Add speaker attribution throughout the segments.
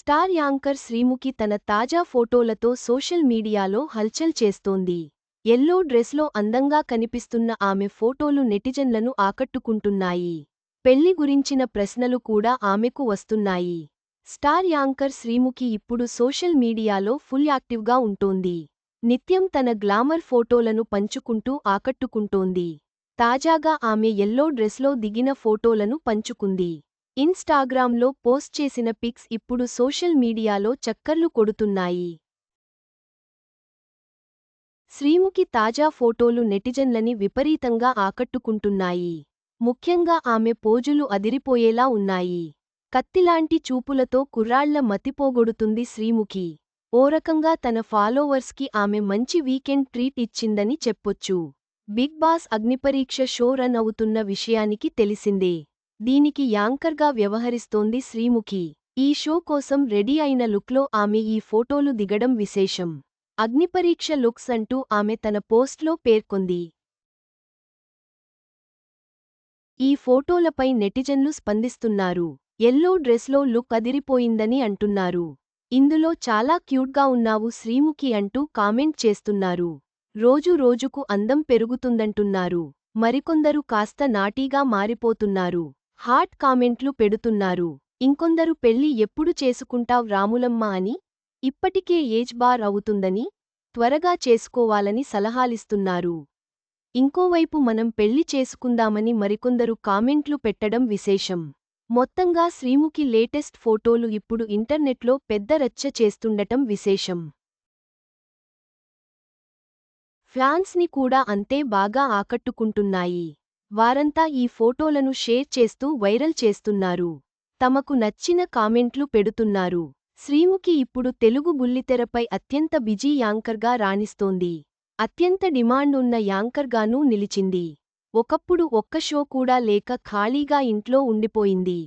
Speaker 1: Star anchor Sreemukhi తన తాజా ఫోటోలతో సోషల్ మీడియాలో హల్చల్ చేస్తోంది. ఎల్లో డ్రెస్లో అందంగా కనిపిస్తున్న ఆమె ఫోటోలు నెటిజన్లను ఆకట్టుకుంటున్నాయి. పెళ్ళి గురించిన ప్రశ్నలు కూడా ఆమెకు వస్తున్నాయి. స్టార్ యాంకర్ శ్రీముఖి ఇప్పుడు సోషల్ మీడియాలో ఫుల్ యాక్టివ్గా ఉంటోంది. నిత్యం తన గ్లామర్ ఫోటోలను పంచుకుంటూ ఆకట్టుకుంటోంది. తాజాగా ఆమె ఎల్లో డ్రెస్లో దిగిన ఫోటోలను పంచుకుంది. ఇన్స్టాగ్రామ్లో పోస్ట్ చేసిన పిక్స్ ఇప్పుడు సోషల్ మీడియాలో చక్కర్లు కొడుతున్నాయి. శ్రీముఖి తాజా ఫోటోలు నెటిజన్లని విపరీతంగా ఆకట్టుకుంటున్నాయి. ముఖ్యంగా ఆమె పోజులు అదిరిపోయేలా ఉన్నాయి. కత్తిలాంటి చూపులతో కుర్రాళ్ళ మతిపోగొడుతుంది శ్రీముఖి. ఓ రకంగా తన ఫాలోవర్స్కి ఆమె మంచి వీకెండ్ ట్రీట్ ఇచ్చిందని చెప్పొచ్చు. Big boss Agnipariksha show run అవుతున్న విషయానికి తెలిసిందే. దీనికి యాంకర్గా వ్యవహరిస్తోంది శ్రీముఖి. ఈ షో కోసం రెడీ అయిన లుక్లో ఆమె ఈ ఫోటోలు దిగడం విశేషం. అగ్నిపరీక్ష లుక్స్ అంటూ ఆమె తన పోస్ట్లో పేర్కొంది. ఈ ఫోటోలపై నెటిజన్లు స్పందిస్తున్నారు. ఎల్లో డ్రెస్లో లుక్ అదిరిపోయిందని అంటున్నారు. ఇందులో చాలా క్యూట్గా ఉన్నావు శ్రీముఖి అంటూ కామెంట్ చేస్తున్నారు. రోజు రోజుకు అందం పెరుగుతుందంటున్నారు. మరికొందరు కాస్త నాటీగా మారిపోతున్నారు. హాట్ కామెంట్లు పెడుతున్నారు. ఇంకొందరు పెళ్ళి ఎప్పుడు చేసుకుంటావ్ రాములమ్మ అని? ఇప్పటికే ఏజ్ బార్ అవుతుందని త్వరగా చేసుకోవాలని సలహాలిస్తున్నారు. ఇంకోవైపు మనం పెళ్ళి చేసుకుందామని మరికొందరు కామెంట్లు పెట్టడం విశేషం. మొత్తంగా శ్రీముఖి లేటెస్ట్ ఫోటోలు ఇప్పుడు ఇంటర్నెట్లో పెద్ద రచ్చ చేస్తుండటం విశేషం. ఫ్యాన్స్ని కూడా అంతే బాగా ఆకట్టుకుంటున్నాయి. వారంతా ఈ ఫోటోలను షేర్ చేస్తూ వైరల్ చేస్తున్నారు. తమకు నచ్చిన కామెంట్లు పెడుతున్నారు. శ్రీముఖి ఇప్పుడు తెలుగు బుల్లితెరపై అత్యంత బిజీ యాంకర్గా రాణిస్తోంది. అత్యంత డిమాండ్ ఉన్న యాంకర్గానూ నిలిచింది. ఒకప్పుడు ఒక్క షో కూడా లేక ఖాళీగా ఇంట్లో ఉండిపోయింది.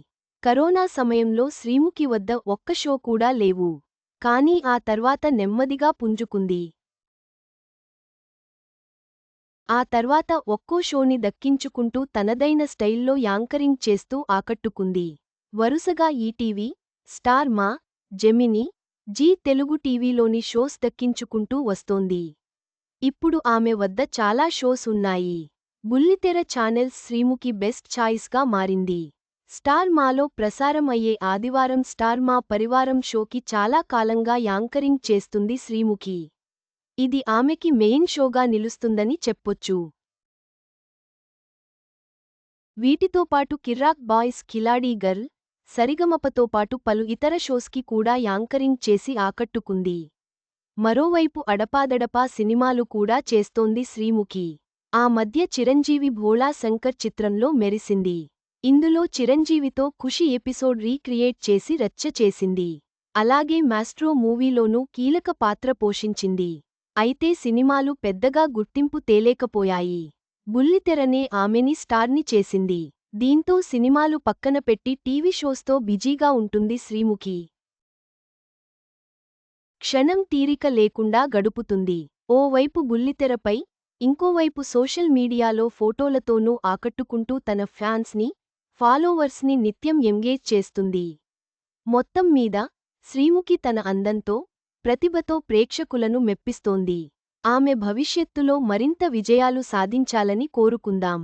Speaker 1: కరోనా సమయంలో శ్రీముఖి వద్ద ఒక్క షో కూడా లేవు. కానీ ఆ తర్వాత నెమ్మదిగా పుంజుకుంది. ఆ తర్వాత ఒక్కో షోని దక్కించుకుంటూ తనదైన స్టైల్లో యాంకరింగ్ చేస్తూ ఆకట్టుకుంది. వరుసగా ETV star Maa Gemini Zee Telugu టీవీలోని shows దక్కించుకుంటూ వస్తోంది. ఇప్పుడు ఆమె వద్ద చాలా షోస్ ఉన్నాయి. బుల్లితెర ఛానెల్స్ శ్రీముఖి బెస్ట్ ఛాయిస్గా మారింది. స్టార్ మాలో ప్రసారం అయ్యే ఆదివారం స్టార్ మా పరివారం షోకి చాలా కాలంగా యాంకరింగ్ చేస్తుంది శ్రీముఖి. ఇది ఆమెకి మెయిన్ షోగా నిలుస్తుందని చెప్పొచ్చు. వీటితో పాటు కిర్రాక్ బాయ్స్ కిలాడీ గర్ల్ సరిగమపతో పాటు పలు ఇతర షోస్కి కూడా యాంకరింగ్ చేసి ఆకట్టుకుంది. మరోవైపు అడపాదడపా సినిమాలు కూడా చేస్తోంది శ్రీముఖి. ఆ మధ్య చిరంజీవి భోళా శంకర్ చిత్రంలో మెరిసింది. ఇందులో చిరంజీవితో ఖుషి ఎపిసోడ్ రీక్రియేట్ చేసి రచ్చ చేసింది. అలాగే మాస్ట్రో మూవీలోనూ కీలక పాత్ర పోషించింది. అయితే సినిమాలు పెద్దగా గుర్తింపు తేలేకపోయాయి. బుల్లితెరనే ఆమెని స్టార్ని చేసింది. దీంతో సినిమాలు పక్కన పెట్టి టీవీ షోస్తో బిజీగా ఉంటుంది శ్రీముఖి. క్షణం తీరిక లేకుండా గడుపుతుంది. ఓవైపు బుల్లితెరపై ఇంకోవైపు సోషల్ మీడియాలో ఫోటోలతోనూ ఆకట్టుకుంటూ తన ఫ్యాన్స్ని ఫాలోవర్స్ని నిత్యం ఎంగేజ్ చేస్తుంది. మొత్తం మీద శ్రీముఖి తన అందంతో ప్రతిభతో ప్రేక్షకులను మెప్పిస్తోంది. ఆమె భవిష్యత్తులో మరింత విజయాలు సాధించాలని కోరుకుందాం.